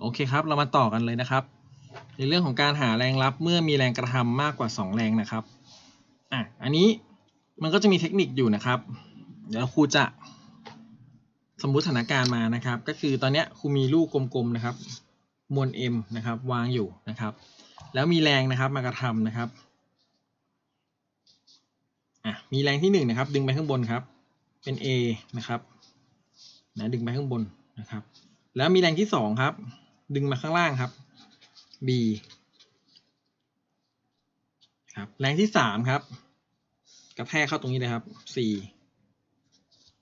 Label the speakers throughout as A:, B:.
A: โอเคครับ เรามาต่อกันเลยนะครับ ในเรื่องของการหาแรงรับเมื่อมีแรงกระทำมากกว่า 2 แรงนะครับอะอันนี้มันก็จะมีเทคนิคอยู่นะครับ เดี๋ยวครูจะสมมุติสถานการณ์มานะครับ ก็คือตอนนี้ครูมีลูกกลมๆนะครับ มวล m นะครับ วางอยู่นะครับ แล้วมีแรงนะครับมากระทำนะครับอะมีแรงที่หนึ่งนะครับ ดึงไปข้างบนครับ เป็น A นะครับนะดึงไปข้างบนนะครับ แล้วมีแรงที่สองครับ ดึงมาข้างล่างครับ B ครับแรงที่สามครับ กระแทกเข้าตรงนี้เลยครับ C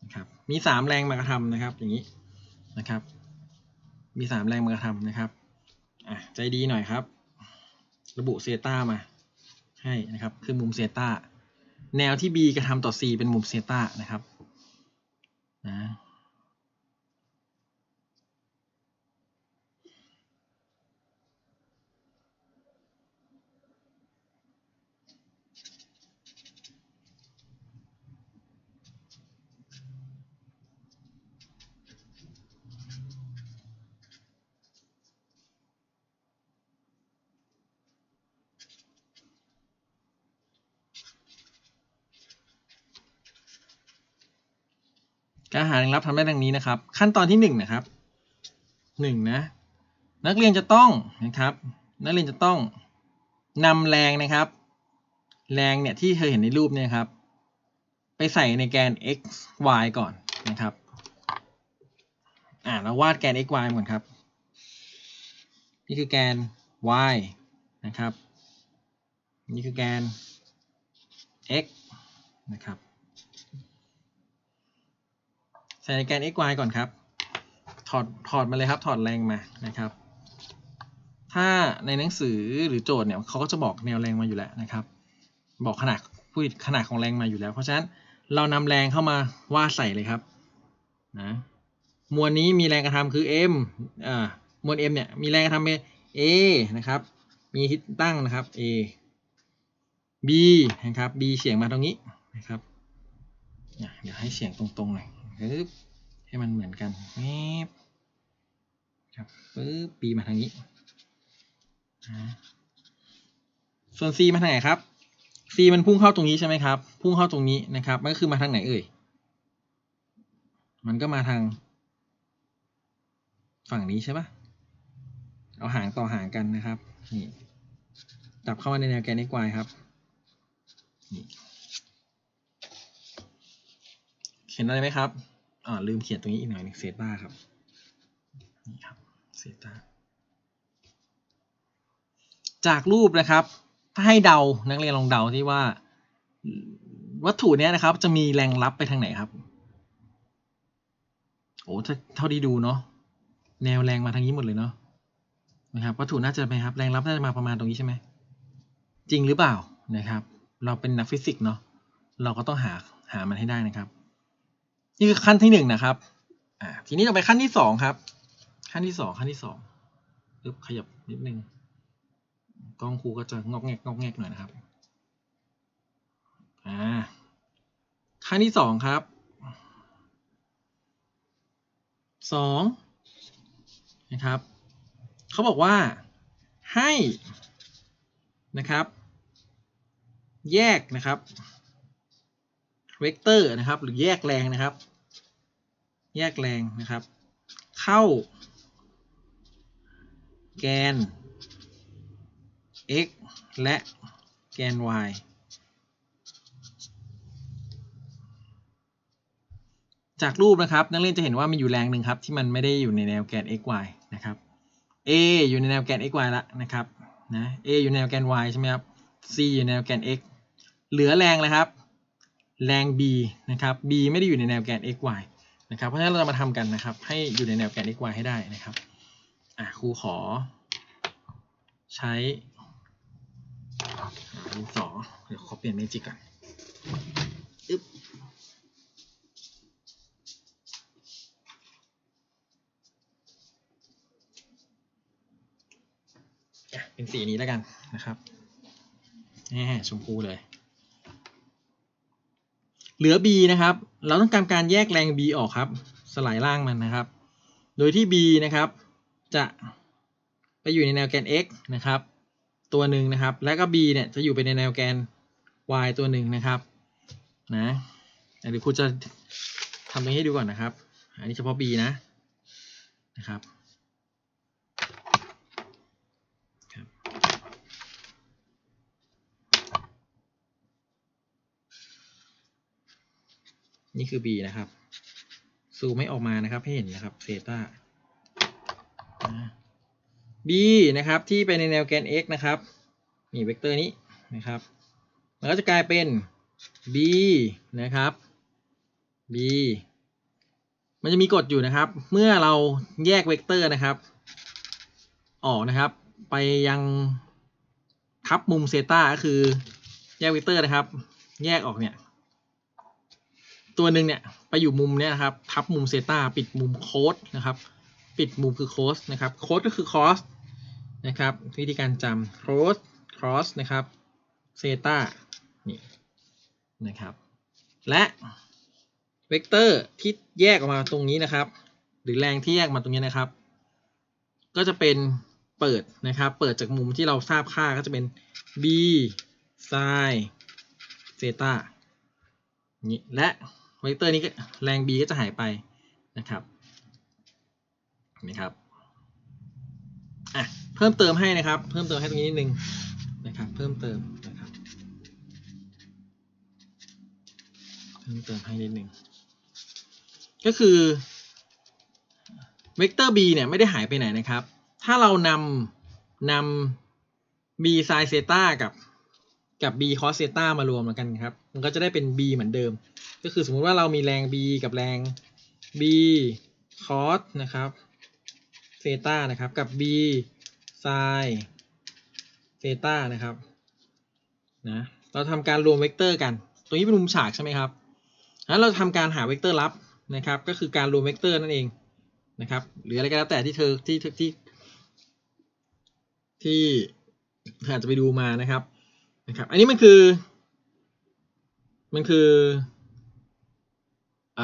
A: นะครับมีสามแรงมากระทำนะครับ อย่างนี้นะครับ มีสามแรงมากระทำนะครับอะใจดีหน่อยครับ ระบุเซต้ามา ให้นะครับ คือมุมเซต้าแนวที่ B กระทำต่อ C เป็นมุมเซต้านะครับ การหาแรงรับทำได้ดังนี้นะครับ ขั้นตอนที่หนึ่งนะครับหนึ่งนะนักเรียนจะต้องนะครับ นักเรียนจะต้องนำแรงนะครับ แรงเนี่ยที่เธอเห็นในรูปเนี่ยครับ ไปใส่ในแกน x y ก่อนนะครับอ่าเราวาดแกน x y ก่อนครับ นี่คือแกน y นะครับ นี่คือแกน x นะครับ ใส่แกน x y ก่อนครับ ถอดถอดมาเลยครับ ถอดแรงมานะครับ ถ้าในหนังสือหรือโจทย์เนี่ยเขาก็จะบอกแนวแรงมาอยู่แล้วนะครับ บอกขนาดพูดขนาดของแรงมาอยู่แล้ว เพราะฉะนั้นเรานำแรงเข้ามาวาดใส่เลยครับนะมวลนี้มีแรงกระทำคือ m อ่ามวล m เนี่ยมีแรงกระทำเป็น a นะครับ มีทิศตั้งนะครับ a b นะครับ b เฉียงมาตรงนี้นะครับเนี่ยเดี๋ยวให้เฉียงตรงๆหน่อย ปึ๊บให้มันเหมือนกันแมบครับปึ๊บ b มาทางนี้ ส่วน c มาทางไหนครับ c มันพุ่งเข้าตรงนี้ใช่ไหมครับ พุ่งเข้าตรงนี้นะครับมันก็คือมาทางไหนเอ่ย มันก็มาทาง ฝั่งนี้ใช่ปะเอาหางต่อหางกันนะครับ นี่จับเข้ามาในแนวแกน x y ครับ นี่ เขียนอะไรไหมครับอ่าลืมเขียนตรงนี้อีกหน่อยหนึงเซต้าครับ นี่ครับเซต้าจากรูปนะครับ ถ้าให้เดานักเรียนลองเดาที่ว่า วัตถุเนี้ยนะครับ จะมีแรงรับไปทางไหนครับโอ้ถ้าเท่าที่ดูเนาะแนวแรงมาทางนี้หมดเลยเนาะนะครับวัตถุน่าจะไปครับ แรงรับน่าจะมาประมาณตรงนี้ใช่ไหมจริงหรือเปล่านะครับ เราเป็นนักฟิสิกส์เนาะเราก็ต้องหาหามันให้ได้นะครับ นี่คือขั้นที่หนึ่งนะครับอ่าทีนี้เราไปขั้นที่สองครับ ขั้นที่สองขั้นที่สองปึ๊บขยับนิดนึงกล้องครูก็จะงอกแงกงอกแงกหน่อยนะครับอ่าขั้นที่สองครับสองนะครับเขาบอกว่าให้นะครับ แยกนะครับ เวกเตอร์นะครับ หรือแยกแรงนะครับ แยกแรงนะครับ เข้า แกน x และแกน y จากรูปนะครับนักเรียนจะเห็นว่ามีอยู่แรงหนึ่งครับที่มันไม่ได้อยู่ในแนวแกน x y นะครับ a อยู่ในแนวแกน x y ละนะครับนะ a อยู่ในแนวแกน y ใช่ไหมครับ c อยู่ในแนวแกน x เหลือแรงเลยครับ แรง b นะครับ b ไม่ได้อยู่ในแนวแกน x y นะครับ เพราะฉะนั้นเราจะมาทำกันนะครับ ให้อยู่ในแนวแกน x y ให้ได้นะครับ อะครูขอ ใช้ดินสอเดี๋ยวขอเปลี่ยนเมจิกก่อนอึ๊บอะเป็นสีนี้แล้วกันนะครับนี่ชมพูเลย เหลือ b นะครับ เราต้องการการแยกแรง b ออกครับ สลายล่างมันนะครับ โดยที่ b นะครับ จะไปอยู่ในแนวแกน x นะครับ ตัวหนึ่งนะครับ แล้วก็ b เนี่ยจะอยู่ไปในแนวแกน y ตัวหนึ่งนะครับ นะเดี๋ยวครูจะทำตรงนี้ให้ดูก่อนนะครับ อันนี้เฉพาะ b นะ นะครับ นี่คือ b นะครับซูมไม่ออกมานะครับให้เห็นนะครับเซตา b นะครับที่ไปในแนวแกน x นะครับนี่เวกเตอร์นี้นะครับมันก็จะกลายเป็น b นะครับ b มันจะมีกฎอยู่นะครับ เมื่อเราแยกเวกเตอร์นะครับ ออกนะครับ ไปยังทับมุมเซตาก็คือแยกเวกเตอร์นะครับ แยกออกเนี่ย ตัวหนึ่งเนี่ยไปอยู่มุมเนี่ยนะครับทับมุมเซตาปิดมุมโค้ดนะครับปิดมุมคือโคสนะครับโคสก็คือคอสนะครับวิธีการจำโคสคอสนะครับเซตานี่นะครับและเวกเตอร์ที่แยกออกมาตรงนี้นะครับ หรือแรงที่แยกมาตรงนี้นะครับ ก็จะเป็นเปิดนะครับ เปิดจากมุมที่เราทราบค่าก็จะเป็น b sin เซตานี่และ เวกเตอร์นี้ก็แรง b ก็จะหายไปนะครับนะครับอะเพิ่มเติมให้นะครับ เพิ่มเติมให้ตรงนี้นิดนึงนะครับเพิ่มเติมนะครับเพิ่มเติมให้นิดนึงก็คือเวกเตอร์ b เนี่ยไม่ได้หายไปไหนนะครับ ถ้าเรานำนำ b sin เซต้ากับกับ b cos เซต้ามารวมกันครับ มันก็จะได้เป็น b เหมือนเดิม ก็คือสมมุติว่าเรามีแรง b กับแรง b cos นะครับเซตานะครับ กับ b sin เซตานะครับนะเราทำการรวมเวกเตอร์กัน ตรงนี้เป็นมุมฉากใช่ไหมครับแล้วเราทำการหาเวกเตอร์ลับนะครับ ก็คือการรวมเวกเตอร์นั่นเองนะครับ หรืออะไรก็แล้วแต่ที่เธอที่ที่ที่ที่เธออาจจะไปดูมานะครับนะครับ อันนี้มันคือ มันคืออ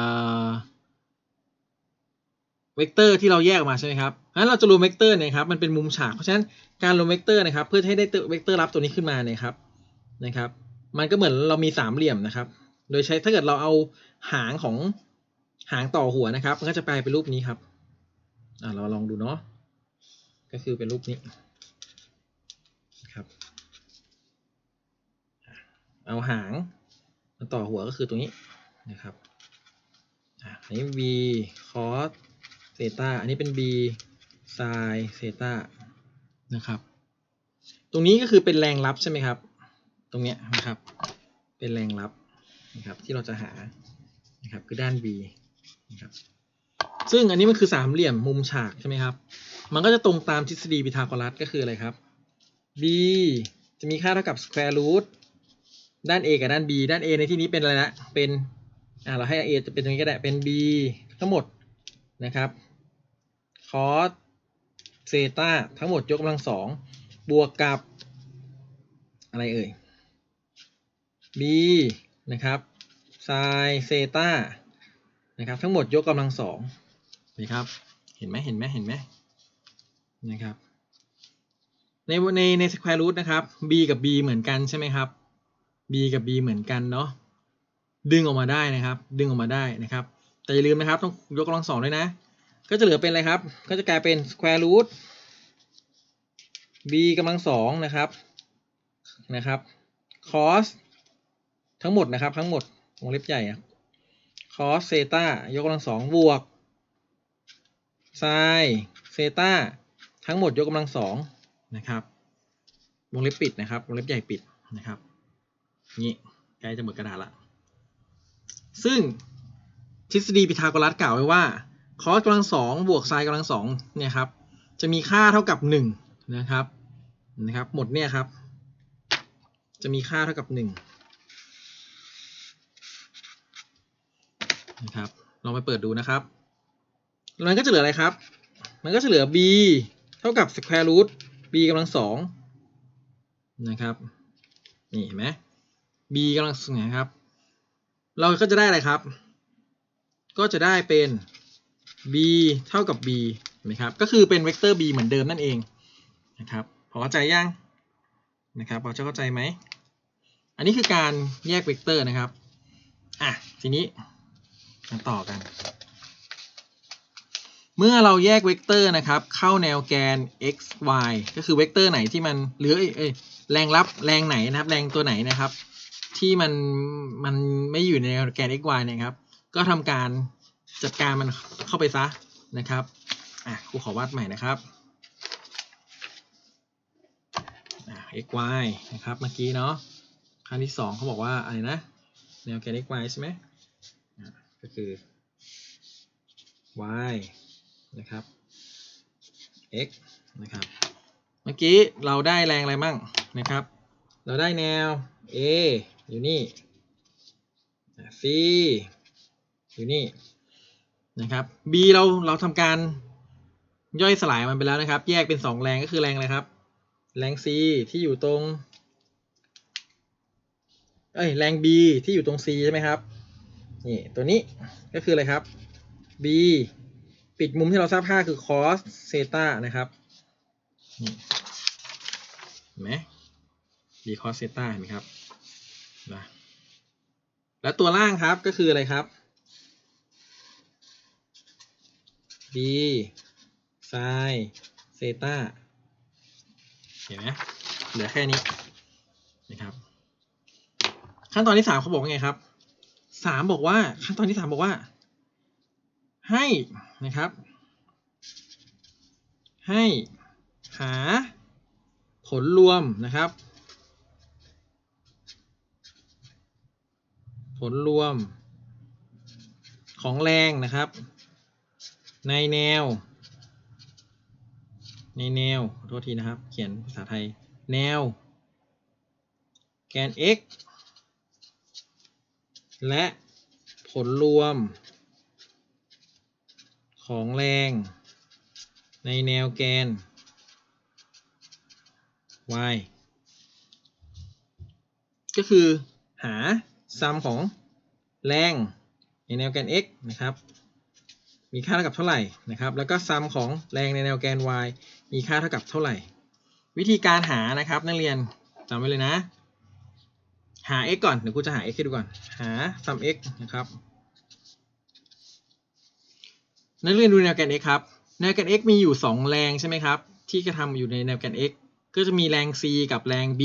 A: เวกเตอร์ที่เราแยกออกมาใช่ไหมครับงั้นเราจะรวมเวกเตอร์นี่ยครับ มันเป็นมุมฉาก เพราะฉะนั้นการรวมเวกเตอร์นะครับ เพื่อให้ได้เวกเตอร์รับตัวนี้ขึ้นมาเนี่ยครับ นะครับ มันก็เหมือนเรามีสามเหลี่ยมนะครับ โดยใช้ถ้าเกิดเราเอาหางของหางต่อหัวนะครับ มันก็จะกลายเป็นรูปนี้ครับ อ่าเราลองดูเนาะ ก็คือเป็นรูปนี้ครับ เอาหาง ต่อหัวก็คือตรงนี้นะครับอันนี้ v cos เซตาอันนี้เป็น b sin เซตานะครับ ตรงนี้ก็คือเป็นแรงรับใช่ไหมครับ ตรงเนี้ยนะครับ เป็นแรงรับนะครับที่เราจะหานะครับคือด้าน b นะครับซึ่งอันนี้มันคือสามเหลี่ยมมุมฉากใช่ไหมครับ มันก็จะตรงตามทฤษฎีพีทาโกรัสก็คืออะไรครับ b จะมีค่าเท่ากับ square root ด้าน a กับด้าน b ด้าน a ในที่นี้เป็นอะไรนะ เป็น อ่า เราให้ a จะเป็นตรงนี้ก็ได้ เป็น b ทั้งหมดนะครับ cos เซตาทั้งหมดยกกำลังสอง บวกกับ อะไรเอ่ย b นะครับ sin เซตานะครับ ทั้งหมดยกกำลังสองนะครับ เห็นไหมเห็นไหมเห็นไหมนะครับ ในในใน square root นะครับ b กับ b เหมือนกันใช่ไหมครับ b กับ b เหมือนกันเนาะดึงออกมาได้นะครับ ดึงออกมาได้นะครับ แต่อย่าลืมนะครับต้องยกกำลังสองด้วยนะ ก็จะเหลือเป็นอะไรครับ ก็จะกลายเป็น square root b กำลังสองนะครับนะครับ cos ทั้งหมดนะครับ ทั้งหมดวงเล็บใหญ่อะ cos เซตายกกำลังสองบวก sin เซตาทั้งหมดยกกำลังสองนะครับวงเล็บปิดนะครับวงเล็บใหญ่ปิดนะครับ นี่ใกล้จะหมดกระดาษละ ซึ่งทฤษฎีพีทาโกรัสกล่าวไว้ว่า cos กำลังสองบวก sin กำลังสองเนี่ยครับ จะมีค่าเท่ากับหนึ่งนะครับนะครับ หมดเนี่ยครับ จะมีค่าเท่ากับหนึ่งนะครับลองไปเปิดดูนะครับมันก็จะเหลืออะไรครับ มันก็จะเหลือ b เท่ากับ square root b กำลังสองนะครับ นี่เห็นไหม b กำลังสองนครับ เราก็จะได้อะไรครับ ก็จะได้เป็น b เท่ากับ b นไหมครับ ก็คือเป็นเวกเตอร์ b เหมือนเดิมนั่นเองนะครับพอเข้าใจยังนะครับพอจะเข้าใจไหม อันนี้คือการแยกเวกเตอร์นะครับ อะ ทีนี้มาต่อกัน เมื่อเราแยกเวกเตอร์นะครับ เข้าแนวแกน x y ก็คือเวกเตอร์ไหนที่มันหรือเอ้ยเอ้ยแรงรับแรงไหนนะครับ แรงตัวไหนนะครับ ที่มันมันไม่อยู่ในแกน x y เนะครับ ก็ทำการจัดการมันเข้าไปซะนะครับอะครูขอวาดใหม่นะครับอะ x y นะครับเมื่อกี้เนาะครั้งที่สองเขาบอกว่าอะไรนะ แนวแกน x y ใช่ไหมอะก็คือ y นะครับ x นะครับ เมื่อกี้เราได้แรงอะไรมั่งนะครับ เราได้แนว a อยู่นี่ c อยู่นี่นะครับ b เราเราทำการย่อยสลายมันไปแล้วนะครับ แยกเป็นสองแรงก็คือแรงอะไรครับ แรง c ที่อยู่ตรงเอ้ยแรง b ที่อยู่ตรง c ใช่ไหมครับนี่ตัวนี้ก็คืออะไรครับ b ปิดมุมที่เราทราบค่าคือ cos เซตานะครับนี่เห็นไหม b cos เซตาเห็นไหมครับ นะแล้วตัวล่างครับก็คืออะไรครับ b sin เซตาเห็นไหมเหลือแค่นี้นะครับ ขั้นตอนที่สามเขาบอกว่าไงครับสามบอกว่า ขั้นตอนที่สามบอกว่า ให้นะครับ ให้หาผลรวมนะครับ ผ ลรวม ของแรงนะครับ ในแนว ในแนวขอโทษทีนะครับ เขียนภาษาไทย แนว แกน x และผลรวม ของแรง ในแนวแกน y ก็คือหา ซัมของแรงในแนวแกน x นะครับ มีค่าเท่ากับเท่าไหร่นะครับ แล้วก็ซัมของแรงในแนวแกน y มีค่าเท่ากับเท่าไหร่ วิธีการหานะครับนักเรียนจำไว้เลยนะ หา x ก่อนเดี๋ยวกูจะหา x ให้ดูก่อน หา sum x นะครับนักเรียนดูแนวแกน x ครับ แนวแกน x มีอยู่ 2 แรงใช่ไหมครับ ที่กระทำอยู่ในแนวแกน x ก็จะมีแรง c กับแรง b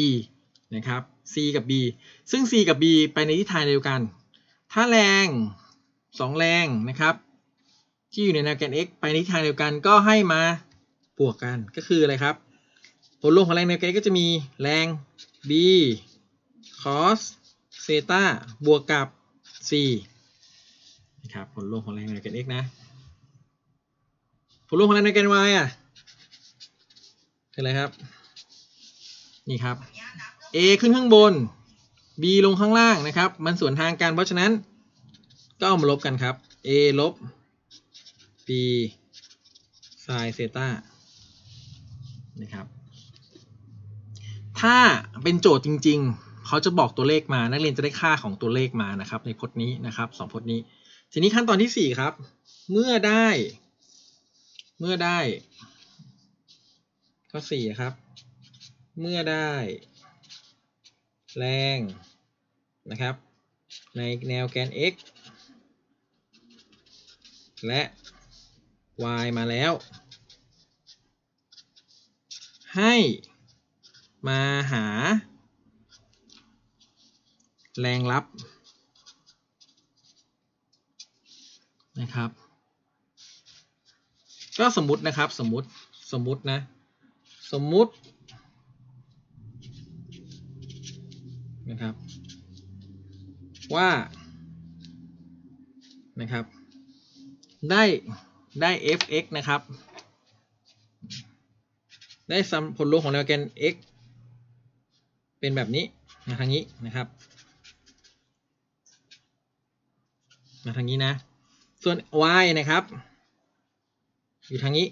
A: นะครับ c กับ b ซึ่ง c กับ b ไปในทิศทางเดียวกัน ถ้าแรง 2 แรงนะครับ ที่อยู่ในแนวแกน x ไปในทิศทางเดียวกันก็ให้มาบวกกันก็คืออะไรครับ ผลรวมของแรงแนวแกน x ก็จะมีแรง b cos เซตาบวกกับ c นะครับผลรวมของแรงในแกน x นะ ผลรวมของแรงในแกน y อะคืออะไรครับ นี่ครับ a ขึ้นข้างบน b ลงข้างล่างนะครับ มันส่วนทางกันเพราะฉะนั้น ก็เอามาลบกันครับ a ลบ b sin เซตานะครับ ถ้าเป็นโจทย์จริง ๆ เขาจะบอกตัวเลขมา นักเรียนจะได้ค่าของตัวเลขมานะครับ ในพจน์นี้นะครับสองพจน์นี้ ทีนี้ขั้นตอนที่สี่ครับ เมื่อได้ เมื่อได้ ข้อสี่ครับ เมื่อได้ แรงนะครับ ในแนวแกน x และ y มาแล้ว ให้มาหา แรงรับนะครับ ก็สมมุตินะครับสมมุติสมมุตินะ สมมุติ นะครับ ว่านะครับ ได้ได้ fx นะครับ ได้ซัมผลรวมของแนวแกน x เป็นแบบนี้มาทางนี้นะครับมาทางนี้นะ ส่วน y นะครับ อยู่ทางนี้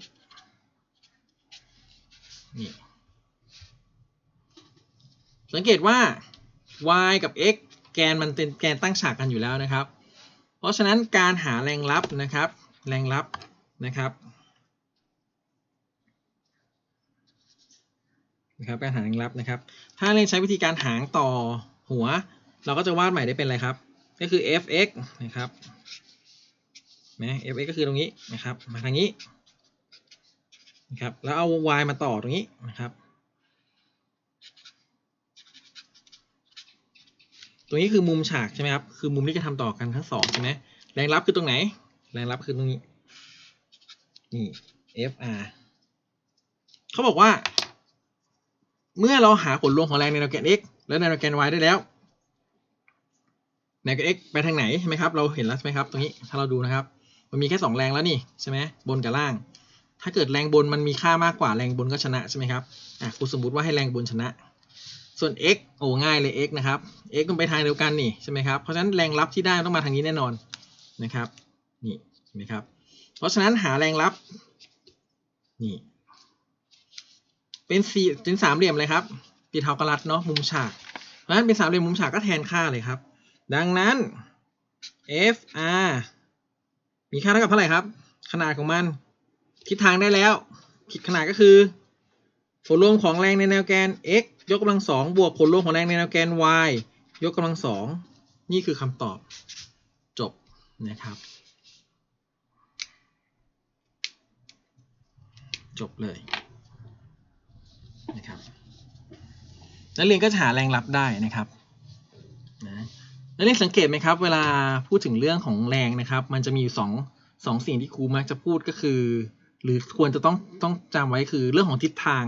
A: นี่สังเกตว่า y กับ x แกนมันเป็นแกนตั้งฉากกันอยู่แล้วนะครับ เพราะฉะนั้นการหาแรงรับนะครับ แรงรับนะครับนะครับการหาแรงรับนะครับ ถ้าเรนใช้วิธีการหารต่อหัว เราก็จะวาดใหม่ได้เป็นอะไรครับ ก็คือ f(x) นะครับนะ f(x) ก็คือตรงนี้นะครับ มาทางนี้นะครับ แล้วเอา y มาต่อตรงนี้นะครับ ตรงนี้คือมุมฉากใช่ไหมครับ คือมุมที่จะทำต่อกันทั้งสองใช่ไหมแรงรับคือตรงไหน แรงรับคือตรงนี้ นี่ FR เขาบอกว่า เมื่อเราหาผลรวมของแรงในแนวแกน x และในแนวแกน y ได้แล้วแนวแกน x ไปทางไหนใช่ไหมครับ เราเห็นแล้วใช่ไหมครับ ตรงนี้ถ้าเราดูนะครับ มันมีแค่สองแรงแล้วนี่ใช่ไหมบนกับล่าง ถ้าเกิดแรงบนมันมีค่ามากกว่าแรงบนก็ชนะใช่ไหมครับ อะครูสมมติว่าให้แรงบนชนะ ส่วน x โอ้ง่ายเลย x นะครับ x มันไปทางเดียวกันนี่ใช่ไหมครับ เพราะฉะนั้นแรงรับที่ได้ต้องมาทางนี้แน่นอนนะครับนี่เห็นไหมครับ เพราะฉะนั้นหาแรงรับนี่เป็นสี่เป็นสามเหลี่ยมเลยครับปีเทากรัดเนาะมุมฉาก เพราะฉะนั้นเป็นสามเหลี่ยมมุมฉากก็แทนค่าเลยครับ ดังนั้น FR มีค่าเท่ากับเท่าไหร่ครับ ขนาดของมัน ทิศทางได้แล้วคิดขนาดก็คือ ผลรวมของแรงในแนวแกน x ยกกำลังสองบวกผลรวมของแรงในแนวแกน y ยกกำลังสองนี่คือคำตอบจบนะครับ จบเลยนะครับนักเรียนก็จะหาแรงรับได้นะครับนะนักเรียนสังเกตไหมครับ เวลาพูดถึงเรื่องของแรงนะครับ มันจะมีอยู่สองสองสิ่งที่ครูมักจะพูดก็คือ หรือควรจะต้องต้องจำไว้คือเรื่องของทิศทาง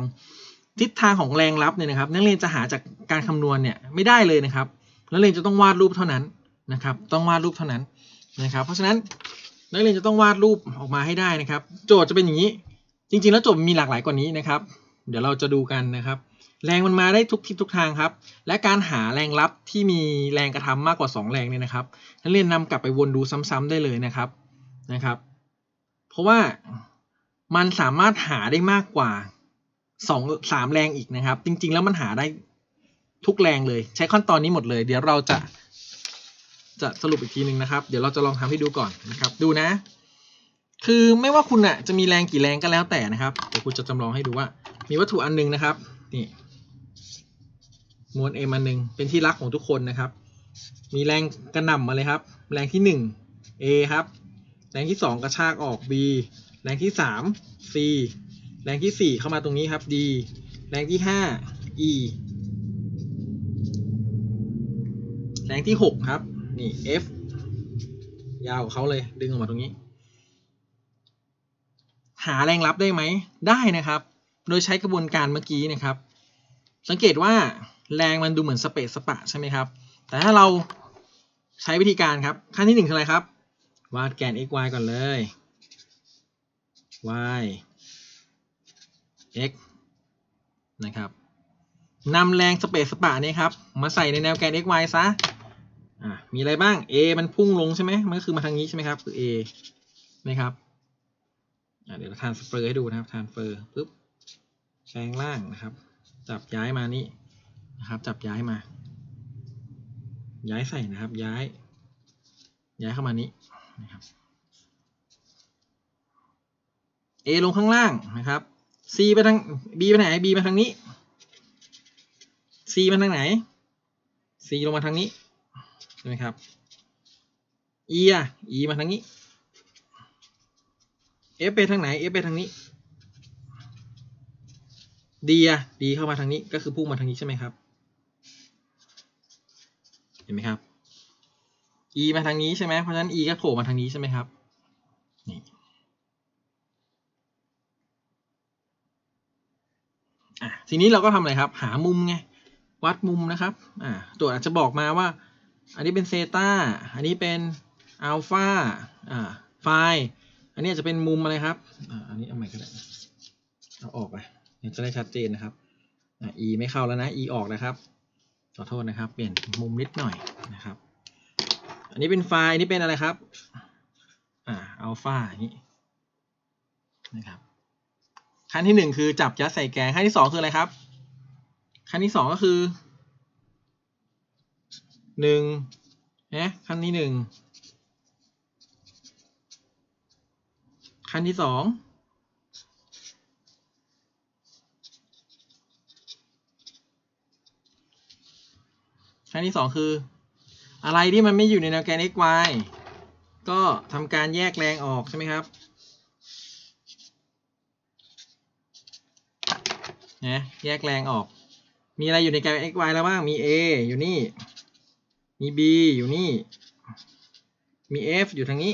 A: ทิศทางของแรงรับเนี่ยนะครับ นักเรียนจะหาจากการคำนวณเนี่ยไม่ได้เลยนะครับ นักเรียนจะต้องวาดรูปเท่านั้นนะครับ ต้องวาดรูปเท่านั้นนะครับ เพราะฉะนั้นนักเรียนจะต้องวาดรูปออกมาให้ได้นะครับ โจทย์จะเป็นอย่างนี้ จริง ๆ แล้วโจทย์มีหลากหลายกว่านี้นะครับ เดี๋ยวเราจะดูกันนะครับ แรงมันมาได้ทุกทิศทุกทางครับ และการหาแรงรับที่มีแรงกระทำมากกว่า 2 แรงเนี่ยนะครับ นักเรียนนำกลับไปวนดูซ้ำๆได้เลยนะครับนะครับ เพราะว่า มันสามารถหาได้มากกว่าสองสามแรงอีกนะครับ จริง ๆ แล้วมันหาได้ทุกแรงเลย ใช้ขั้นตอนนี้หมดเลย เดี๋ยวเราจะ จะสรุปอีกทีหนึ่งนะครับ เดี๋ยวเราจะลองทำให้ดูก่อนนะครับ ดูนะ คือไม่ว่าคุณอะจะมีแรงกี่แรงก็แล้วแต่นะครับเดี๋ยวคุณจะจำลองให้ดูว่า มีวัตถุอันหนึงนะครับนี่มวล m อันหนึ่งเป็นที่รักของทุกคนนะครับ มีแรงกระหน่ำมาเลยครับ แรงที่หนึ่ง a ครับ แรงที่สองกระชากออก b แรงที่สาม c แรงที่สี่เข้ามาตรงนี้ครับ d แรงที่ห้า e แรงที่หกครับ นี่ f ยาวกว่าเขาเลยดึงออกมาตรงนี้ หาแรงรับได้ไหม ได้นะครับ โดยใช้กระบวนการเมื่อกี้นะครับ สังเกตว่าแรงมันดูเหมือนสเปซสปะใช่ไหมครับ แต่ถ้าเราใช้วิธีการครับ ขั้นที่หนึ่งคืออะไรครับ วาดแกน x y ก่อนเลย y x นะครับนำแรงสเปซสปะนี้ครับ มาใส่ในแนวแกน x y ซะอะมีอะไรบ้าง a มันพุ่งลงใช่ไหมมันก็คือมาทางนี้ใช่ไหมครับ คือ a นะครับอะเดี๋ยวทานสเปอร์ให้ดูนะครับทานเฟอร์ปุ๊บแปลงล่างนะครับ จับย้ายมานี่นะครับ จับย้ายมา ย้ายใส่นะครับ ย้าย ย้ายเข้ามานี้นะครับ A ลงข้างล่างนะครับ C ไปทาง B ไปไหน B มาทางนี้ C มาทางไหน C ลงมาทางนี้ใช่ไหมครับ E อะ E มาทางนี้ F ไปทางไหน F ไปทางนี้ D อะ D เข้ามาทางนี้ก็คือพุ่งมาทางนี้ใช่ไหมครับ เห็นไหมครับ E มาทางนี้ใช่ไหมเพราะฉะนั้น E ก็โผล่มาทางนี้ใช่ไหมครับนี่ อะทีนี้เราก็ทำอะไรครับ หามุมไงวัดมุมนะครับอ่าตัวอาจจะบอกมาว่า อันนี้เป็นเซตาอันนี้เป็นอัลฟาอ่าไฟอันนี้จะเป็นมุมอะไรครับอ่าอันนี้เอาใหม่ก็ได้เอาออกไปเดี๋ยจะได้ชัดเจนนะครับอ่า e ไม่เข้าแล้วนะ e ออกนะครับขอโทษนะครับ เปลี่ยนมุมนิดหน่อยนะครับ อันนี้เป็นไฟอันนี้เป็นอะไรครับอ่าอัลฟาอย่างนี้นะครับ ขั้นที่หนึ่งคือจับยัดใส่แกงขั้นที่สองคืออะไรครับ ขั้นที่สองก็คือหนึ่งนะขั้นที่หนึ่งขั้นที่สองขั้นที่สองคือ อะไรที่มันไม่อยู่ในแนวแกน xy ก็ทำการแยกแรงออกใช่ไหมครับ นะแยกแรงออก มีอะไรอยู่ในแกน x y แล้วบ้าง มี a อยู่นี่ มี b อยู่นี่ มี f อยู่ทางนี้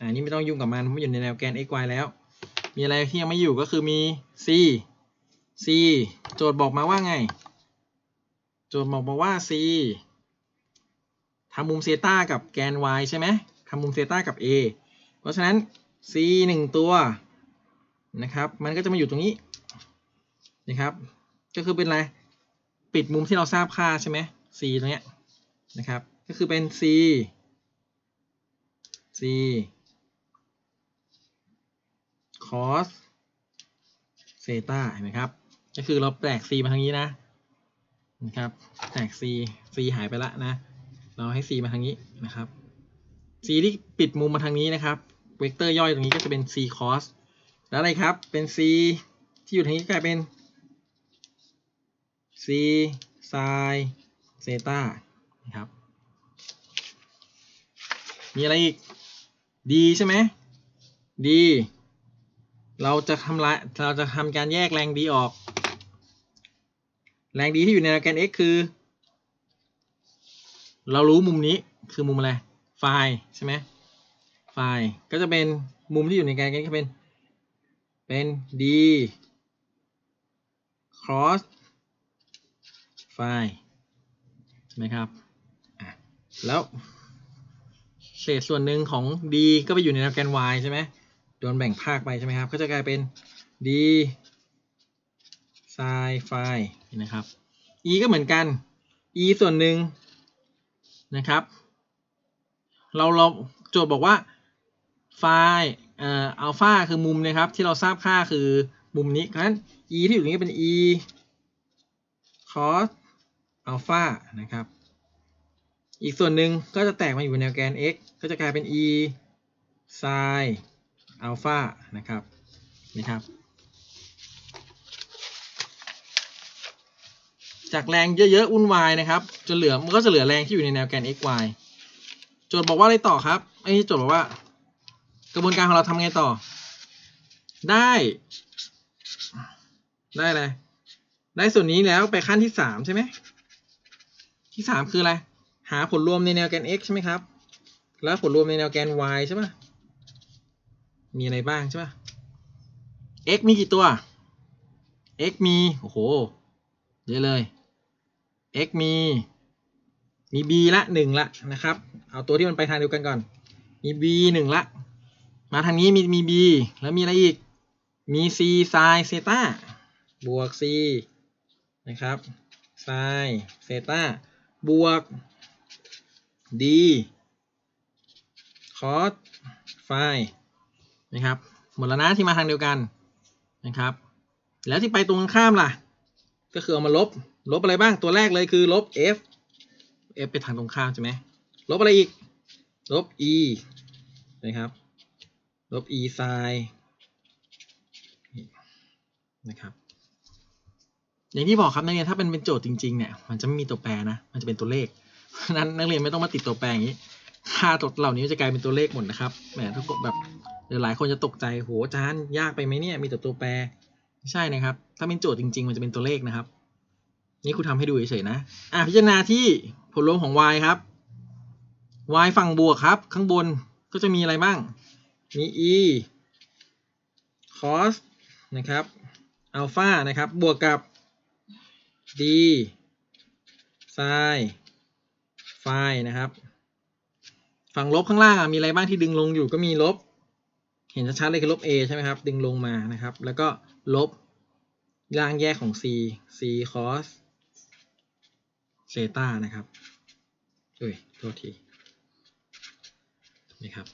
A: อ่านี่ไม่ต้องยุ่งกับมันเพราะมันอยู่ในแนวแกน x y แล้ว มีอะไรที่ยังไม่อยู่ก็คือมี c c โจทย์บอกมาว่าไง โจทย์บอกมาว่า c ทำมุมเซต้ากับแกน y ใช่ไหมทำมุมเซต้ากับ a เพราะฉะนั้น c หนึ่งตัวนะครับ มันก็จะมาอยู่ตรงนี้ นะครับ ก็คือเป็นอะไร ปิดมุมที่เราทราบค่าใช่ไหม c ตรงเนี้ยนะครับ ก็คือเป็น c c cos เซตาเห็นไหมครับ ก็คือเราแตก c มาทางนี้นะนะครับแตก c c หายไปละนะ เราให้ c มาทางนี้นะครับ c ที่ปิดมุมมาทางนี้นะครับ เวกเตอร์ย่อยตรงนี้ก็จะเป็น c cos แล้วอะไรครับ เป็น c ที่อยู่ทางนี้กลายเป็น c sin เซตานะครับ มีอะไรอีก d ใช่ไหม d เราจะทำลายเราจะทำการแยกแรง d ออก แรง d ที่อยู่ในแกน x คือ เรารู้มุมนี้คือมุมอะไรไฟล์ใช่ไหมไฟล์ก็จะเป็นมุมที่อยู่ในแกน x ก็เป็นเป็น d cross ล์ใช่ไหมครับอะแล้วเศษส่วนหนึ่งของ d ก็ไปอยู่ในแนวแกน y ใช่ไหมโดนแบ่งภาคไปใช่ไหมครับ ก็จะกลายเป็น d sin phi นะครับ e ก็เหมือนกัน e ส่วนหนึ่งนะครับ เราเราโจทย์บอกว่า phi เอ่อ alpha คือมุมนะครับ ที่เราทราบค่าคือมุมนี้เพราะฉะนั้น e ที่อยู่ตรงนี้เป็น e cos alpha นะครับ อีกส่วนหนึ่งก็จะแตกมาอยู่แนวแกน x ก็จะกลายเป็น e sin alpha นะครับนะครับ จากแรงเยอะๆวุ่นวายนะครับจนเหลือมันก็จะเหลือแรงที่อยู่ในแนวแกน x y โจทย์บอกว่าอะไรต่อครับไอ้โจทย์บอกว่า กระบวนการของเราทำไงต่อ ได้ ได้อะไรได้ส่วนนี้แล้วไปขั้นที่สามใช่ไหม ที่สามคืออะไร หาผลรวมในแนวแกน x ใช่ไหมครับ แล้วผลรวมในแนวแกน y ใช่ปะมีอะไรบ้างใช่ปะ x มีกี่ตัว x มี โอ้โห เยอะเลย x มี มี b ละหนึ่งละนะครับ เอาตัวที่มันไปทางเดียวกันก่อน มี b หนึ่งละ มาทางนี้มีมี b แล้วมีอะไรอีก มี c sin เซตาบวก c นะครับ sin เซตา บวก d cos phi นะครับ หมดแล้วนะที่มาทางเดียวกันนะครับ แล้วที่ไปตรงข้ามล่ะ ก็คือเอามาลบ ลบอะไรบ้างตัวแรกเลยคือลบ f f ไปทางตรงข้ามใช่ไหมลบอะไรอีก ลบ e นะครับ ลบ e sin นะครับ อย่างที่บอกครับนักเรียนถ้าเป็นเป็นโจทย์จริงๆเนี่ยมันจะไม่มีตัวแปรนะ มันจะเป็นตัวเลขเพราะนั้นนักเรียนไม่ต้องมาติดตัวแปรอย่างนี้ ค่าตัวเหล่านี้จะกลายเป็นตัวเลขหมดนะครับแหมทุกคนแบบเดี๋ยวหลายคนจะตกใจโหอาจารย์ยากไปไหมเนี่ยมีแต่ตัวแปรไม่ใช่นะครับ ถ้าเป็นโจทย์จริง ๆ มันจะเป็นตัวเลขนะครับ นี่ครูทำให้ดูเฉยๆนะ อะพิจารณาที่ผลรวมของ y ครับ y ฝั่งบวกครับ ข้างบนก็จะมีอะไรบ้าง มี e cos นะครับ alpha นะครับ บวกกับ d sin phi นะครับ ฝั่งลบข้างล่างมีอะไรบ้างที่ดึงลงอยู่ก็มีลบ เห็นชัดๆเลยคือลบ a ใช่ไหมครับ ดึงลงมานะครับ แล้วก็ลบล่างแยกของ c c cos เซตานะครับอุ้ยโทษทีนี่ครับ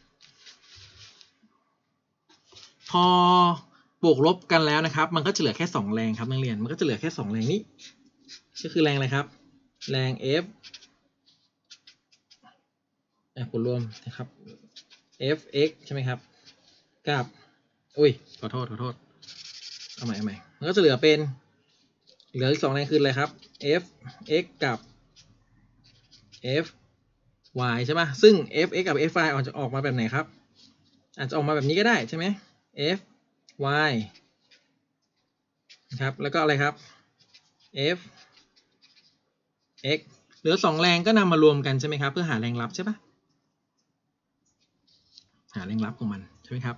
A: พอบวกลบกันแล้วนะครับ มันก็จะเหลือแค่ 2 แรงครับนักเรียน มันก็จะเหลือแค่ 2 แรงนี้ ก็คือแรงอะไรครับ แรง F ผลรวมนะครับ Fx ใช่ไหมครับ กับ อุ้ย ขอโทษ ขอโทษ เอาใหม่เอาใหม่มันก็จะเหลือเป็น เหลืออีกสองแรงคืออะไรครับ Fx กับ f y ใช่ปะซึ่ง f x กับ f y ออกจะออกมาแบบไหนครับ อาจจะออกมาแบบนี้ก็ได้ใช่ไหม f y นะครับ แล้วก็อะไรครับ f x เหลือสองแรงก็นำมารวมกันใช่ไหมครับ เพื่อหาแรงรับใช่ปะหาแรงรับของมันใช่ไหมครับ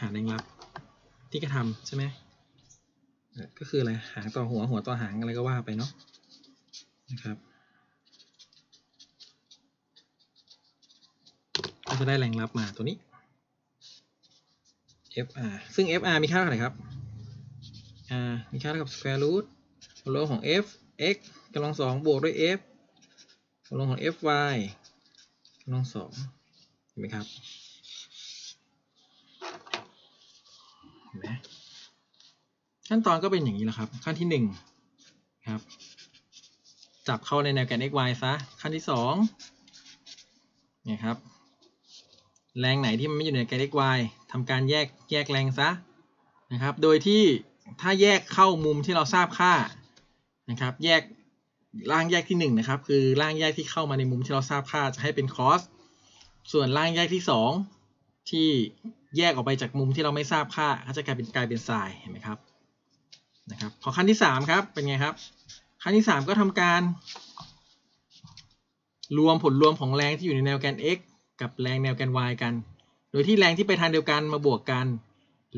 A: หาแรงรับที่กระทำใช่ไหมก็คืออะไร หางต่อหัว หัวต่อหางอะไรก็ว่าไปเนาะ นะครับ ก็จะได้แรงรับมาตัวนี้ FR ซึ่ง FR มีค่าเท่าไหร่ครับ R มีค่าเท่ากับ square root ผลลบของ f x กำลังสองบวกด้วย f ผลลบของ f y กำลังสองเห็นไหมครับเห็นไหมขั้นตอนก็เป็นอย่างนี้แหละครับ ขั้นที่หนึ่งครับ จับเข้าในแนวแกน x y ซะ ขั้นที่สองเนี่ยครับ แรงไหนที่มันไม่อยู่ในแกน x y ทำการแยกแยกแรงซะนะครับ โดยที่ถ้าแยกเข้ามุมที่เราทราบค่านะครับ แยก ร่างแยกที่หนึ่งนะครับคือร่างแยกที่เข้ามาในมุมที่เราทราบค่าจะให้เป็น cos ส่วนร่างแยกที่สองที่แยกออกไปจากมุมที่เราไม่ทราบค่าก็จะกลายเป็นกลายเป็น sin เห็นไหมครับนะครับพอขั้นที่สามครับเป็นไงครับ ขั้นที่สามก็ทำการ รวมผลรวมของแรงที่อยู่ในแนวแกน x กับแรงแนวแกน y กัน โดยที่แรงที่ไปทางเดียวกันมาบวกกัน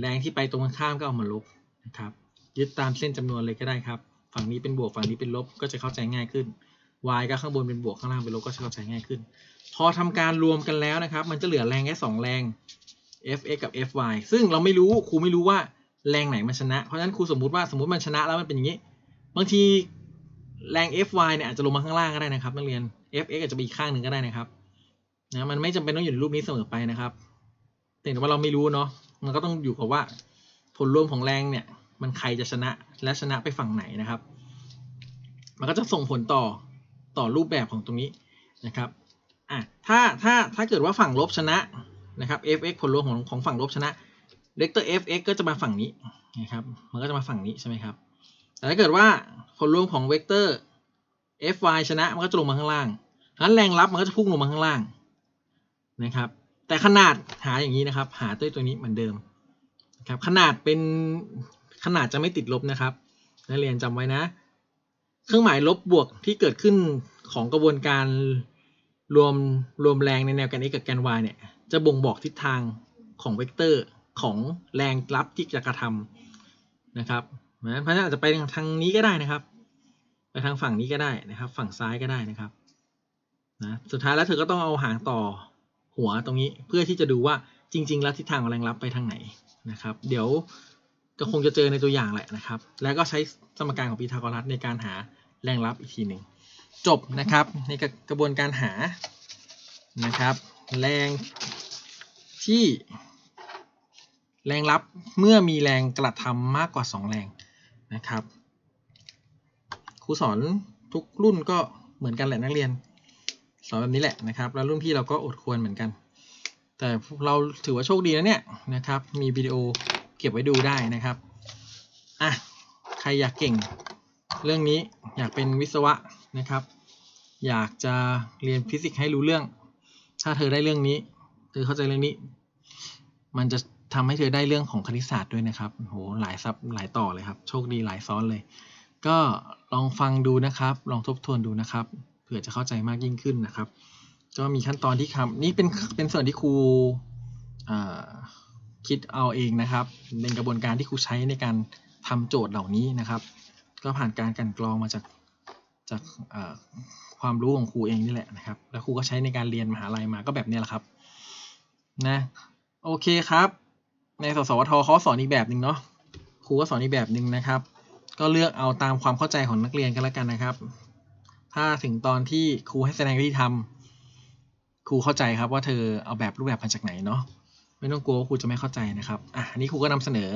A: แรงที่ไปตรงข้ามก็เอามาลบนะครับยึดตามเส้นจำนวนเลยก็ได้ครับ ฝั่งนี้เป็นบวกฝั่งนี้เป็นลบก็จะเข้าใจง่ายขึ้น y ก็ข้างบนเป็นบวกข้างล่างเป็นลบก็จะเข้าใจง่ายขึ้น พอทำการรวมกันแล้วนะครับ มันจะเหลือแรงแค่สองแรง fx กับ fy ซึ่งเราไม่รู้ครูไม่รู้ว่าแรงไหนมันชนะ เพราะฉะนั้นครูสมมุติว่าสมมติมันชนะแล้วมันเป็นอย่างนี้ บางทีแรง fy เนี่ยอาจจะลงมาข้างล่างก็ได้นะครับนักเรียน fx อาจจะไปอีกข้างหนึ่งก็ได้นะครับนะมันไม่จำเป็นต้องอยู่ในรูปนี้เสมอไปนะครับแต่ว่าเราไม่รู้เนาะมันก็ต้องอยู่กับว่าผลรวมของแรงเนี่ย มันใครจะชนะและชนะไปฝั่งไหนนะครับ มันก็จะส่งผลต่อต่อรูปแบบของตรงนี้นะครับอะถ้าถ้าถ้าเกิดว่าฝั่งลบชนะนะครับ fx ผลรวมของของฝั่งลบชนะเวกเตอร์ fx ก็จะมาฝั่งนี้นะครับมันก็จะมาฝั่งนี้ใช่ไหมครับแต่ถ้าเกิดว่าผลรวมของเวกเตอร์ fy ชนะมันก็จะลงมาข้างล่างฉะนั้นแรงรับมันก็จะพุ่งลงมาข้างล่างนะครับแต่ขนาดหาอย่างนี้นะครับ หาด้วยตัวนี้เหมือนเดิมครับขนาดเป็น ขนาดจะไม่ติดลบนะครับ นักเรียนจำไว้นะ เครื่องหมายลบบวกที่เกิดขึ้นของกระบวนการรวมรวมแรงในแนวแกน x กับแกน y เนี่ย จะบ่งบอกทิศทางของเวกเตอร์ของแรงรับที่จะกระทำนะครับเพราะฉะนั้นอาจจะไปทางนี้ก็ได้นะครับ ไปทางฝั่งนี้ก็ได้นะครับ ฝั่งซ้ายก็ได้นะครับนะสุดท้ายแล้วเธอก็ต้องเอาหางต่อหัวตรงนี้เพื่อที่จะดูว่าจริง ๆ แล้วทิศทางของแรงรับไปทางไหนนะครับ เดี๋ยว ก็คงจะเจอในตัวอย่างแหละนะครับ แล้วก็ใช้สมการของพีทาโกรัสในการหาแรงรับอีกทีหนึ่ง จบนะครับในกระบวนการหานะครับ แรงที่แรงรับเมื่อมีแรงกระทำมากกว่า 2 แรงนะครับครูสอนทุกรุ่นก็เหมือนกันแหละนักเรียน สอนแบบนี้แหละนะครับ แล้วรุ่นพี่เราก็อดควรเหมือนกัน แต่เราถือว่าโชคดีนะเนี่ยนะครับ มีวิดีโอ เก็บไว้ดูได้นะครับอะใครอยากเก่ง เรื่องนี้อยากเป็นวิศวะนะครับ อยากจะเรียนฟิสิกส์ให้รู้เรื่อง ถ้าเธอได้เรื่องนี้เธอเข้าใจเรื่องนี้ มันจะทำให้เธอได้เรื่องของคณิตศาสตร์ด้วยนะครับโหหลายซับหลายต่อเลยครับ โชคดีหลายซ้อนเลย ก็ลองฟังดูนะครับ ลองทบทวนดูนะครับ เผื่อจะเข้าใจมากยิ่งขึ้นนะครับ ก็มีขั้นตอนที่คำนี่เป็นเป็นส่วนที่ครูอ่า คิดเอาเองนะครับ เป็นกระบวนการที่ครูใช้ในการทำโจทย์เหล่านี้นะครับ ก็ผ่านการกันกรองมาจากจากความรู้ของครูเองนี่แหละนะครับ แล้วครูก็ใช้ในการเรียนมหาลัยมาก็แบบนี้แหละครับนะโอเคครับ ในสสวทเขาสอนอีกแบบหนึ่งเนาะครูก็สอนอีกแบบหนึ่งนะครับ ก็เลือกเอาตามความเข้าใจของนักเรียนกันแล้วกันนะครับ ถ้าถึงตอนที่ครูให้แสดงวิธีทำครูเข้าใจครับว่าเธอเอาแบบรูปแบบมาจากไหนเนาะ ไม่ต้องกลัวว่าครูจะไม่เข้าใจนะครับอะอันนี้ครูก็นำเสนอ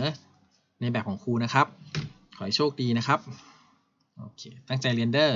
A: ในแบบของครูนะครับ ขอให้โชคดีนะครับ โอเค ตั้งใจเรียนเด้อ